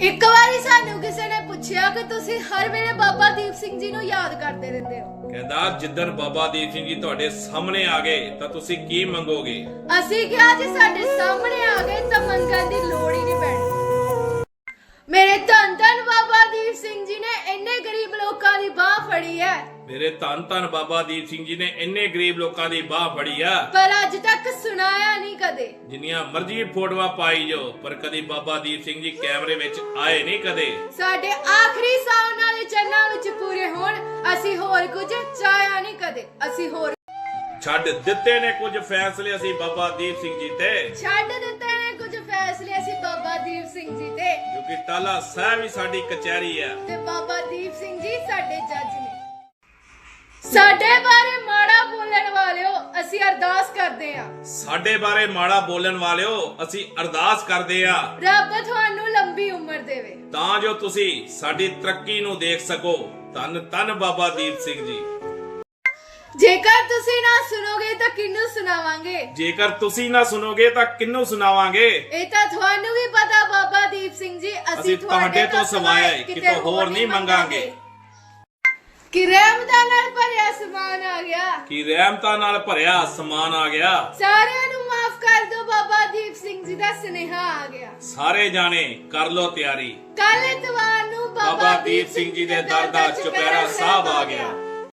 ਇੱਕ ਵਾਰੀ ਸਾਨੂੰ ਕਿਸੇ ਨੇ ਪੁੱਛਿਆ ਕਿ ਤੁਸੀਂ ਹਰ ਵੇਲੇ ਬਾਬਾ ਦੀਪ ਸਿੰਘ ਜੀ ਨੂੰ ਯਾਦ ਕਰਦੇ ਰਹਿੰਦੇ ਹੋ। ਕਹਿੰਦਾ ਜਿੱਦਣ ਬਾਬਾ ਦੀਪ ਸਿੰਘ ਜੀ ਤੁਹਾਡੇ ਸਾਹਮਣੇ ਆ ਗਏ ਤਾਂ ਤੁਸੀਂ ਕੀ ਮੰਗੋਗੇ? ਅਸੀਂ ਕਿਹਾ ਜੀ ਸਾਡੇ ਸਾਹਮਣੇ ਫੜੀ ਹੈ ਮੇਰੇ ਧੰਨ ਧੰਨ ਬਾਬਾ ਦੀਪ ਸਿੰਘ ਜੀ ਨੇ ਇੰਨੇ ਗਰੀਬ ਲੋਕਾਂ ਦੀ ਬਾਹ ਫੜੀ ਆ। ਪਰ ਅੱਜ ਤੱਕ ਸੁਣਾਇਆ ਨਹੀਂ ਕਦੇ। ਜਿੰਨੀਆਂ ਮਰਜ਼ੀ ਫੋਟੋਆਂ ਪਾਈ ਜੋ ਪਰ ਕਦੀ ਬਾਬਾ ਦੀਪ ਸਿੰਘ ਜੀ ਕੈਮਰੇ ਵਿੱਚ ਆਏ ਨਹੀਂ ਕਦੇ। ਸਾਡੇ ਆਖਰੀ ਸਾਹ ਉਹਨਾਂ ਦੇ ਚਰਨਾਂ ਵਿੱਚ ਪੂਰੇ ਹੋਣ ਅਸੀਂ ਹੋਰ ਕੁਝ ਚਾਹਿਆ ਨਹੀਂ ਕਦੇ। ਅਸੀਂ ਹੋਰ ਛੱਡ ਦਿੱਤੇ ਨੇ ਕੁਝ ਫੈਸਲੇ ਅਸੀਂ ਬਾਬਾ ਦੀਪ ਸਿੰਘ ਜੀ ਤੇ। ਛੱਡ ਦਿੱਤੇ ਨੇ ਕੁਝ ਫੈਸਲੇ ਅਸੀਂ ਬਾਬਾ ਦੀਪ ਸਿੰਘ ਜੀ ਤੇ। ਕਿਉਂਕਿ ਟਾਲਾ ਸਾਹਿਬ ਹੀ ਸਾਡੀ ਕਚਹਿਰੀ ਆ। ਤੇ ਬਾਬਾ ਦੀਪ ਸਿੰਘ ਜੀ ਸਾਡੇ ਜੱਜ ਸਾਡੇ ਬਾਰੇ ਮਾੜਾ ਬੋਲਣ ਵਾਲਿਓ ਅਸੀਂ ਅਰਦਾਸ ਕਰਦੇ ਹਾਂ ਸਾਡੇ ਬਾਰੇ ਮਾੜਾ ਬੋਲਣ ਵਾਲਿਓ ਅਸੀਂ ਅਰਦਾਸ ਕਰਦੇ ਆ। ਰੱਬ ਤੁਹਾਨੂੰ ਲੰਬੀ ਉਮਰ ਦੇਵੇ। ਤਾਂ ਜੋ ਤੁਸੀਂ ਸਾਡੀ ਤਰੱਕੀ ਨੂੰ ਦੇਖ ਸਕੋ। ਧੰਨ ਧੰਨ ਬਾਬਾ ਦੀਪ ਸਿੰਘ ਜੀ। ਜੇਕਰ ਤੁਸੀਂ ਨਾ ਸੁਣੋਗੇ ਤਾਂ ਕਿਹਨੂੰ ਸੁਣਾਵਾਂਗੇ? ਜੇਕਰ ਤੁਸੀਂ ਨਾ ਸੁਣੋਗੇ ਤਾਂ ਕਿੰਨੂੰ ਸੁਣਾਵਾਂਗੇ? ਇਹ ਤਾਂ ਤੁਹਾਨੂੰ ਵੀ ਪਤਾ ਬਾਬਾ ਦੀਪ ਸਿੰਘ ਜੀ ਅਸੀਂ ਤੁਹਾਡੇ ਤੋਂ ਸਵਾਏ ਕਿਤੋਂ ਹੋਰ ਨਹੀਂ ਮੰਗਾਂਗੇ। ਕਿ ਰਹਿਮਤਾਂ ਨਾਲ ਭਰਿਆ ਸਮਾਨ ਆ ਗਿਆ। ਕਿ ਰਹਿਮਤਾਂ ਨਾਲ ਭਰਿਆ ਸਮਾਨ ਆ ਗਿਆ। ਸਾਰਿਆਂ ਨੂੰ ਮਾਫ ਕਰ ਦਿਓ ਬਾਬਾ ਦੀਪ ਸਿੰਘ ਜੀ ਦਾ ਸੁਨੇਹਾ ਆ ਗਿਆ। ਸਾਰੇ ਜਾਣੇ ਕਰ ਲੋ ਤਿਆਰੀ। ਕੱਲ ਇਤਵਾਰ ਨੂੰ ਬਾਬਾ ਦੀਪ ਸਿੰਘ ਜੀ ਦੇ ਦਰ ਦਾ ਚੁਪਹਿਰਾ ਸਾਹਿਬ ਆ ਗਿਆ।